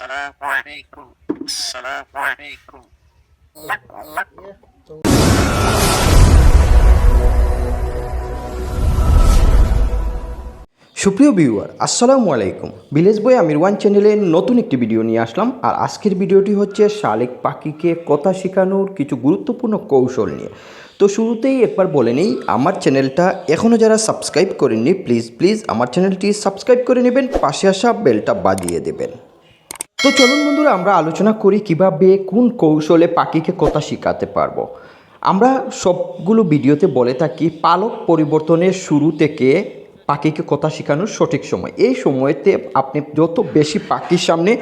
আসসালামু আলাইকুম আসসালামু সুপ্রিয় ভিউয়ার, আসসালামু আলাইকুম। ভিলেজ বয় আমির ওয়ান চ্যানেলে নতুন একটি ভিডিও নিয়ে আসলাম, আর আজকের ভিডিওটি হচ্ছে শালিক পাখিকে কথা শেখানোর কিছু গুরুত্বপূর্ণ কৌশল নিয়ে। তো শুরুতেই একবার বলে নিই, আমার চ্যানেলটা এখনও যারা সাবস্ক্রাইব করেননি, প্লিজ প্লিজ আমার চ্যানেলটি সাবস্ক্রাইব করে নেবেন, পাশে আসা বেলটা বাজিয়ে দেবেন। তো চলুন বন্ধুরা, আমরা আলোচনা করি কীভাবে কোন কৌশলে পাখিকে কথা শেখাতে পারব। আমরা সবগুলো ভিডিওতে বলে থাকি, পালক পরিবর্তনের শুরু থেকে পাখিকে কথা শেখানোর সঠিক সময়। এই সময়তে আপনি যত বেশি পাখির সামনে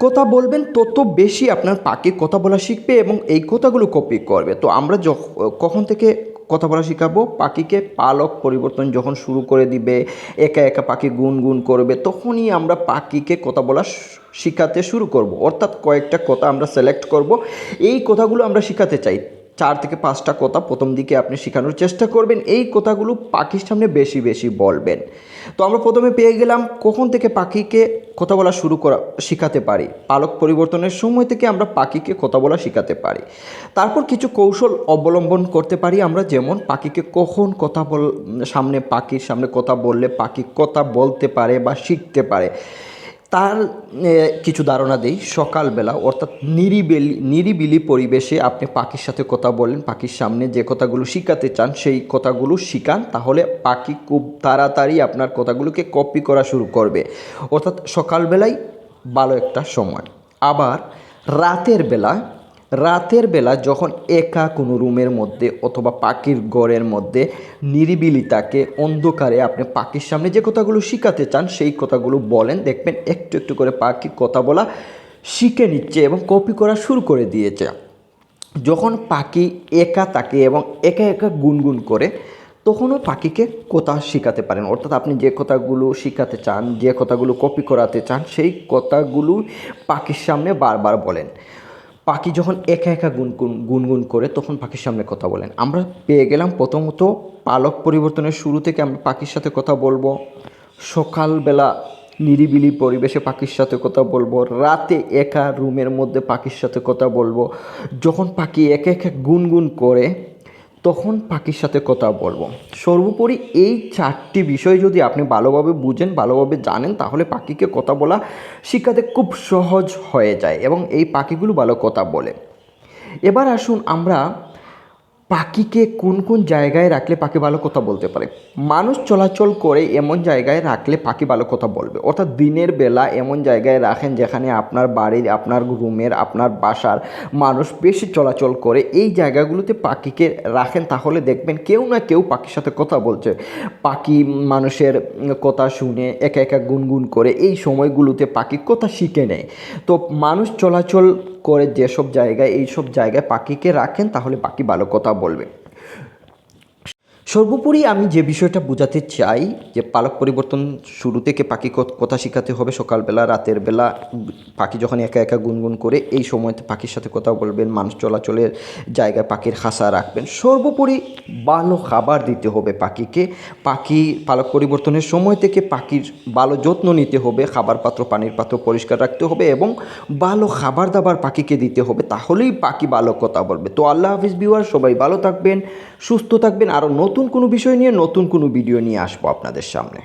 কথা বলবেন, তত বেশি আপনার পাখি কথা বলা শিখবে এবং এই কথাগুলো কপি করবে। তো আমরা যখ- কখন থেকে কথা বলা শেখাবো। পাখিকে পালক পরিবর্তন যখন শুরু করে দিবে, একা একা পাখি গুনগুন করবে, তখনই আমরা পাখিকে কথা বলা শেখাতে শুরু করব। অর্থাৎ কয়েকটা কথা আমরা সিলেক্ট করব। এই কথাগুলো আমরা শেখাতে চাই। চার থেকে পাঁচটা কথা প্রথম দিকে আপনি শেখানোর চেষ্টা করবেন। এই কথাগুলো পাখির সামনে বেশি বেশি বলবেন। তো আমরা প্রথমে পেয়ে গেলাম কখন থেকে পাখিকে কথা বলা শুরু করা শেখাতে পারি। পালক পরিবর্তনের সময় থেকে আমরা পাখিকে কথা বলা শেখাতে পারি। তারপর কিছু কৌশল অবলম্বন করতে পারি আমরা, যেমন পাখিকে কখন কথা বল সামনে পাখির সামনে কথা বললে পাখি কথা বলতে পারে বা শিখতে পারে। তার কিছু ধারণা দেই। সকালবেলা, অর্থাৎ নিরিবিলি নিরিবিলি পরিবেশে আপনি পাখির সাথে কথা বলেন, পাখির সামনে যে কথাগুলো শিখাতে চান, সেই কথাগুলো শিখান, তাহলে পাখি খুব তাড়াতাড়ি আপনার কথাগুলোকে কপি করা শুরু করবে। অর্থাৎ সকালবেলাই ভালো একটা সময়। আবার রাতের বেলা রাতের বেলা যখন একা কোনো রুমের মধ্যে অথবা পাখির ঘরের মধ্যে নিরিবিলি থাকে অন্ধকারে আপনি পাখির সামনে যে কথাগুলো শিখাতে চান, সেই কথাগুলো বলেন। দেখবেন একটু একটু করে পাখি কথা বলা শিখে নিচ্ছে এবং কপি করা শুরু করে দিয়েছে। যখন পাখি একা থাকে এবং একা একা গুনগুন করে, তখনও পাখিকে কথা শেখাতে পারেন। অর্থাৎ আপনি যে কথাগুলো শেখাতে চান, যে কথাগুলো কপি করাতে চান, সেই কথাগুলো পাখির সামনে বারবার বলেন। পাখি যখন একা একা গুনগুন গুনগুন করে, তখন পাখির সামনে কথা বলেন। আমরা পেয়ে গেলাম প্রথমত পালক পরিবর্তনের শুরু থেকে আমরা পাখির সাথে কথা বলব। সকালবেলা নিরিবিলি পরিবেশে পাখির সাথে কথা বলব। রাতে একা রুমের মধ্যে পাখির সাথে কথা বলব। যখন পাখি একা একা গুনগুন করে তখন পাখির সাথে কথা বলব। সর্বোপরি এই চারটি বিষয় যদি আপনি ভালোভাবে বুঝেন, ভালোভাবে জানেন, তাহলে পাখিকে কথা বলা শিক্ষাতে খুব সহজ হয়ে যায় এবং এই পাখিগুলো ভালো কথা বলে। এবার আসুন আমরা পাখিকে কোন কোন জায়গায় রাখলে পাখি ভালো কথা বলতে পারে? মানুষ চলাচল করে এমন জায়গায় রাখলে পাখি ভালো কথা বলবে। অর্থাৎ দিনের বেলা এমন জায়গায় রাখেন যেখানে আপনার বাড়ির, আপনার রুমের, আপনার বাসার মানুষ বেশি চলাচল করে। এই জায়গাগুলোতে পাখিকে রাখেন তাহলে দেখবেন কেউ না কেউ পাখির সাথে কথা বলছে। পাখি মানুষের কথা শুনে একা একা গুনগুন করে এই সময়গুলোতে পাখি কথা শিখে নেয়। তো মানুষ চলাচল করে যেসব জায়গায় এইসব জায়গায় পাখিকে রাখেন তাহলে পাখি ভালো কথা বলবে। সর্বোপরি আমি যে বিষয়টা বোঝাতে চাই, যে পালক পরিবর্তন শুরু থেকে পাখি কথা শেখাতে হবে সকালবেলা, রাতের বেলা, পাখি যখন একা একা গুনগুন করে, এই সময়তে পাখির সাথে কথা বলবেন, মানুষ চলাচলের জায়গায় পাখির খাসা রাখবেন। সর্বোপরি ভালো খাবার দিতে হবে পাখিকে। পাখি পালক পরিবর্তনের সময় থেকে পাখির ভালো যত্ন নিতে হবে খাবার পাত্র পানির পাত্র পরিষ্কার রাখতে হবে এবং ভালো খাবার দাবার পাখিকে দিতে হবে, তাহলেই পাখি ভালো কথা বলবে। তো আল্লাহ হাফিজ বিওয়ার সবাই ভালো থাকবেন, সুস্থ থাকবেন আরও নতুন কোনো বিষয় নিয়ে নতুন কোনো ভিডিও নিয়ে আসব আপনাদের সামনে।